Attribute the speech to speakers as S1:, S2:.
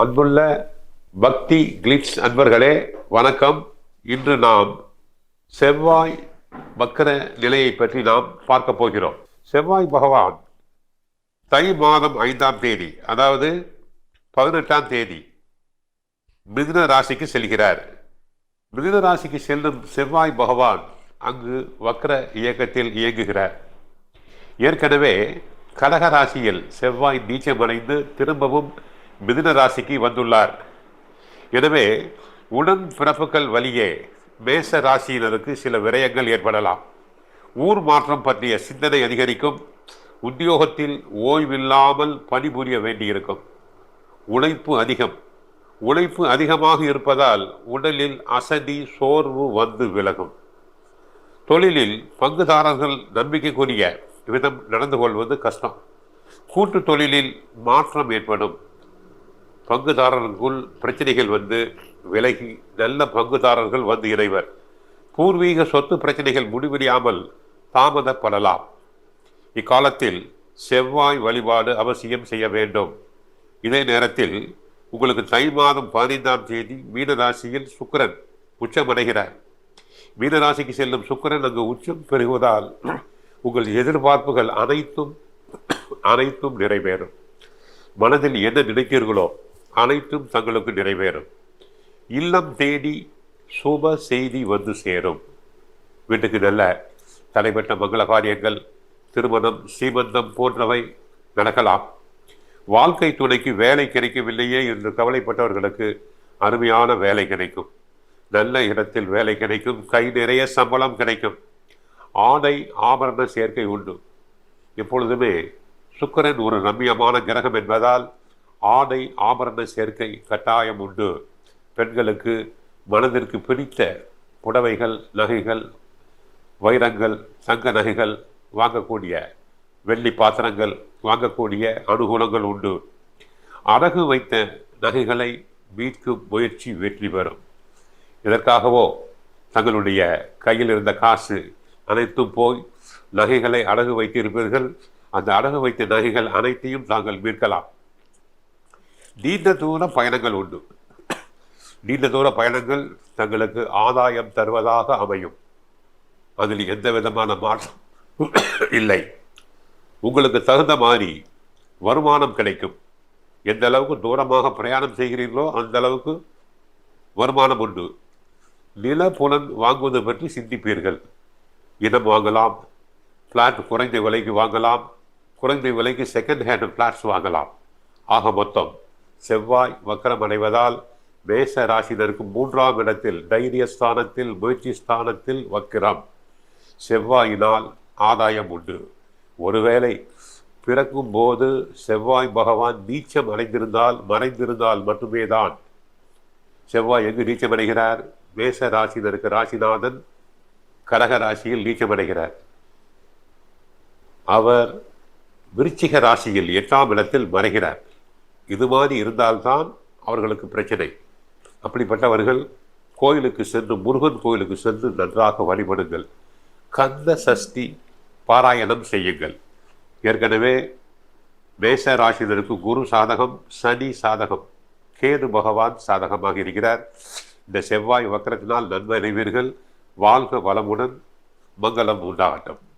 S1: அன்புள்ள பக்தி கிளிட்ஸ் அன்பர்களே வணக்கம். இன்று நாம் செவ்வாய் வக்கர நிலையை பற்றி நாம் பார்க்க போகிறோம். செவ்வாய் பகவான் தை மாதம் ஐந்தாம் தேதி அதாவது பதினெட்டாம் தேதி மிதுன ராசிக்கு செல்கிறார். மிதுன ராசிக்கு செல்லும் செவ்வாய் பகவான் அங்கு வக்கர இயக்கத்தில் இயங்குகிறார். ஏற்கனவே கடக ராசியில் செவ்வாய் நீச்சமடைந்து திரும்பவும் மிதுன ராசிக்கு வந்துள்ளார். எனவே உடன் பிறப்புகள் வழியே மேச ராசியினருக்கு சில விரயங்கள் ஏற்படலாம். ஊர் மாற்றம் பற்றிய சிந்தனை அதிகரிக்கும். உத்தியோகத்தில் ஓய்வில்லாமல் பணிபுரிய வேண்டியிருக்கும். உழைப்பு அதிகம். உழைப்பு அதிகமாக இருப்பதால் உடலில் அசதி சோர்வு வந்து விலகும். தொழிலில் பங்குதாரர்கள் நம்பிக்கைக்குரிய விதம் நடந்து கொள்வது கஷ்டம். கூட்டு தொழிலில் மாற்றம் ஏற்படும். பங்குதாரர்களுக்குள் பிரச்சனைகள் வந்து விலகி நல்ல பங்குதாரர்கள் வந்து இணைவர் பூர்வீக சொத்து பிரச்சனைகள் முடிவடையாமல் தாமதப்படலாம். இக்காலத்தில் செவ்வாய் வழிபாடு அவசியம் செய்ய வேண்டும். இதே நேரத்தில் உங்களுக்கு தை மாதம் பதினைந்தாம் தேதி மீனராசியில் சுக்கிரன் உச்சமடைகிறார். மீனராசிக்கு செல்லும் சுக்கரன் அங்கு உச்சம் பெறுவதால் உங்கள் எதிர்பார்ப்புகள் அனைத்தும் அனைத்தும் நிறைவேறும். மனதில் என்ன நினைத்தீர்களோ அனைத்தும் தங்களுக்கு நிறைவேறும். இல்லம் தேடி சுப செய்தி வந்து சேரும். வீட்டுக்கு நல்ல தலைப்பட்ட மங்கள காரியங்கள் திருமணம் சீமந்தம் போன்றவை நடக்கலாம். வாழ்க்கை துணைக்கு வேலை கிடைக்கவில்லையே என்று கவலைப்பட்டவர்களுக்கு அருமையான வேலை கிடைக்கும். நல்ல இடத்தில் வேலை கிடைக்கும் கை நிறைய சம்பளம் கிடைக்கும். ஆடை ஆபரண சேர்க்கை உண்டு. எப்பொழுதுமே சுக்கரன் ஒரு ரம்மியமான கிரகம் என்பதால் ஆடை ஆபரண சேர்க்கை கட்டாயம் உண்டு. பெண்களுக்கு மனதிற்கு பிடித்த புடவைகள் நகைகள் வைரங்கள் தங்க நகைகள் வாங்கக்கூடிய வெள்ளி பாத்திரங்கள் வாங்கக்கூடிய அனுகூலங்கள் உண்டு. அடகு வைத்த நகைகளை மீட்கும் முயற்சி வெற்றி பெறும். இதற்காகவோ தங்களுடைய கையில் இருந்த காசு அனைத்தும் போய் நகைகளை அடகு வைத்திருப்பீர்கள். அந்த அடகு வைத்த நகைகள் அனைத்தையும் தாங்கள் மீட்கலாம். நீண்ட தூர பயணங்கள் உண்டு. நீண்ட தூர பயணங்கள் தங்களுக்கு ஆதாயம் தருவதாக அமையும். அதில் எந்த விதமான மாற்றம் இல்லை. உங்களுக்கு தகுந்த மாதிரி வருமானம் கிடைக்கும். எந்த அளவுக்கு தூரமாக பிரயாணம் செய்கிறீர்களோ அந்த அளவுக்கு வருமானம் உண்டு. நில புலன் வாங்குவது பற்றி சிந்திப்பீர்கள். இடம் வாங்கலாம் ஃப்ளாட் குறைந்த விலைக்கு வாங்கலாம் குறைந்த விலைக்கு செகண்ட் ஹேண்ட் ஃப்ளாட்ஸ் வாங்கலாம். ஆக மொத்தம் செவ்வாய் வக்கரம் அடைவதால் மேச ராசினருக்கு மூன்றாம் இடத்தில் தைரிய ஸ்தானத்தில் முயற்சி ஸ்தானத்தில் வக்கிரம். செவ்வாயினால் ஆதாயம் உண்டு. ஒருவேளை பிறக்கும் போது செவ்வாய் பகவான் நீச்சம் அடைந்திருந்தால் மறைந்திருந்தால் மட்டுமே தான். செவ்வாய் எங்கு நீச்சமடைகிறார் மேச ராசினருக்கு ராசிநாதன் கடக ராசியில் நீச்சமடைகிறார் அவர் விருச்சிக ராசியில் எட்டாம் இடத்தில் மறைகிறார். இது மாதிரி இருந்தால்தான் அவர்களுக்கு பிரச்சனை. அப்படிப்பட்டவர்கள் கோயிலுக்கு சென்று முருகன் கோயிலுக்கு சென்று நன்றாக வழிபடுங்கள். கந்த சஷ்டி பாராயணம் செய்யுங்கள். ஏற்கனவே மேச ராசினருக்கு குரு சாதகம் சனி சாதகம் கேது பகவான் சாதகமாக இருக்கிறார். இந்த செவ்வாய் வக்கரத்தினால் நன்மை அறிவீர்கள் வாழ்க வளமுடன் மங்களம் உண்டாகட்டும்.